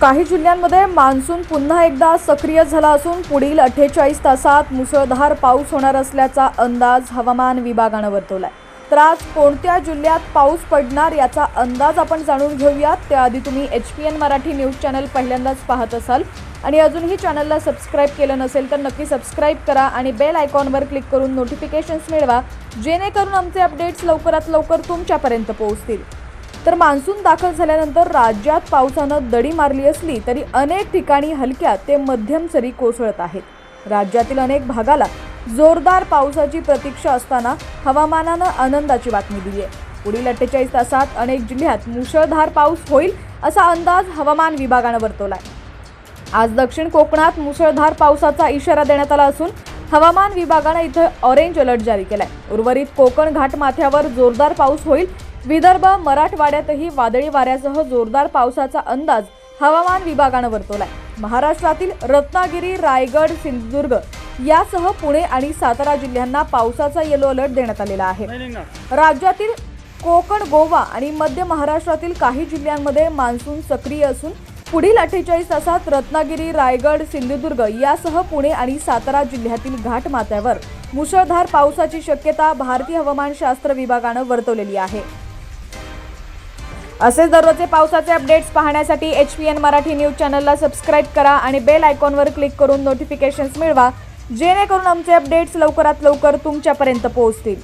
काही जिल्ह्यांमध्ये मान्सून पुन्हा एकदा सक्रिय झाला असून पुढील अठ्ठेचाळीस तासात मुसळधार पाऊस होणार असल्याचा अंदाज हवामान विभागानं वर्तवलाय. तर आज कोणत्या जिल्ह्यात पाऊस पडणार याचा अंदाज आपण जाणून घेऊयात. त्याआधी तुम्ही H P N Marathi news channel पहिल्यांदाच पाहत असाल. आणि अजूनही चॅनलला सबस्क्राईब केलं नसेल तर नक्की सबस्क्राईब करा आणि बेल आयकॉनवर क्लिक करून नोटिफिकेशन्स मिळवा जेणेकरून आमचे अपडेट्स लवकरात लवकर तुमच्यापर्यंत पोहोचतील. तर मान्सून दाखल झाल्यानंतर राज्यात पावसानं दडी मारली असली तरी अनेक ठिकाणी हलक्या ते मध्यम सरी कोसळत आहेत. राज्यातील अनेक भागाला जोरदार पावसाची प्रतीक्षा असताना हवामानानं आनंदाची बातमी दिली आहे. पुढील अठ्ठेचाळीस तासात अनेक जिल्ह्यात मुसळधार पाऊस होईल असा अंदाज हवामान विभागानं वर्तवलाय. आज दक्षिण कोकणात मुसळधार पावसाचा इशारा देण्यात आला असून हवामान विभागानं इथं ऑरेंज अलर्ट जारी केलाय. उर्वरित कोकण घाटमाथ्यावर जोरदार पाऊस होईल. विदर्भ मराठवाड्यातही वादळी वाऱ्यासह जोरदार पावसाचा अंदाज हवामान विभागानं वर्तवलाय. महाराष्ट्रातील रत्नागिरी रायगड सिंधुदुर्ग यासह पुणे आणि सातारा जिल्ह्यांना पावसाचा येलो अलर्ट देण्यात आलेला आहे. राज्यातील कोकण गोवा आणि मध्य महाराष्ट्रातील काही जिल्ह्यांमध्ये मान्सून सक्रिय असून पुढील अठ्ठेचाळीस तासात रत्नागिरी रायगड सिंधुदुर्ग यासह पुणे आणि सातारा जिल्ह्यातील घाटमाथ्यावर मुसळधार पावसाची शक्यता भारतीय हवामानशास्त्र विभागानं वर्तवलेली आहे. असेच दररोजचे पावसाचे अपडेट्स पाहण्यासाठी H P N Marathi news चॅनलला सबस्क्राईब करा आणि बेल आयकॉनवर क्लिक करून नोटिफिकेशन्स मिळवा जेणेकरून आमचे अपडेट्स लवकरात लवकर तुमच्यापर्यंत पोहोचतील.